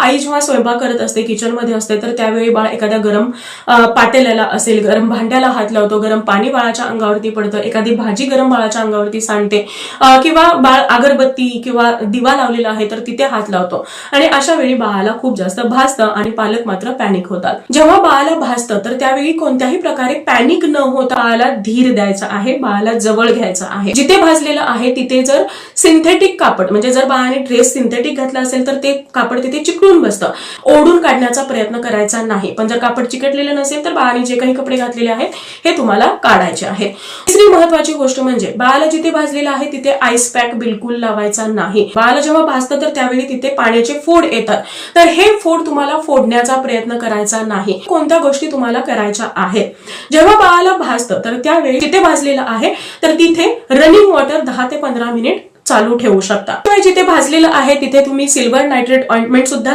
आई जेव्हा स्वयंपाक करत असते किचनमध्ये असते तर त्यावेळी बाळ एखाद्या गरम पाटेल्याला पातेल्याला असेल गरम भांड्याला हात लावतो गरम पाणी बाळाच्या अंगावरती पडतं एखादी भाजी गरम बाळाच्या अंगावरती सांडते किंवा बाळ अगरबत्ती किंवा दिवा लावलेला आहे तर तिथे हात लावतो. आणि अशा वेळी बाळाला खूप जास्त भासतं आणि पालक मात्र पॅनिक होतात. जेव्हा बाळाला भासतं तर त्यावेळी कोणत्याही प्रकारे पॅनिक न होता बाळाला धीर द्यायचा आहे बाळाला जवळ घ्यायचं आहे. जिथे भाजलेलं आहे तिथे जर सिंथेटिक कापड म्हणजे जर बाळाने ड्रेस सिंथेटिक घातला असेल तर ते कापड तिथे चिकटून बसतं ओढून काढण्याचा प्रयत्न करायचा नाही. पण जर कापड चिकटलेलं नसेल तर बाळाने जे काही कपडे घातलेले आहेत हे तुम्हाला काढायचे आहे तिसरी महत्वाची गोष्ट म्हणजे बाळाला जिथे भाजलेलं आहे तिथे आईस पॅक बिलकुल लावायचा नाही. बाळाला जेव्हा भाजतं तर त्यावेळी तिथे पाण्याचे फोड येतात. तर हे फोड तुम्हाला फोडण्याचा प्रयत्न करायचा नाही. कोणत्या गोष्टी तुम्हाला करायच्या आहेत? जेव्हा बाळाला भाजतं तर त्यावेळी जिथे भाजलेलं आहे तर तिथे रनिंग वॉटर दहा ते पंधरा मिनिट चालू ठेवू शकता. जिथे भाजलेलं आहे तिथे तुम्ही सिल्वर नायट्रेट ऑइंटमेंट सुद्धा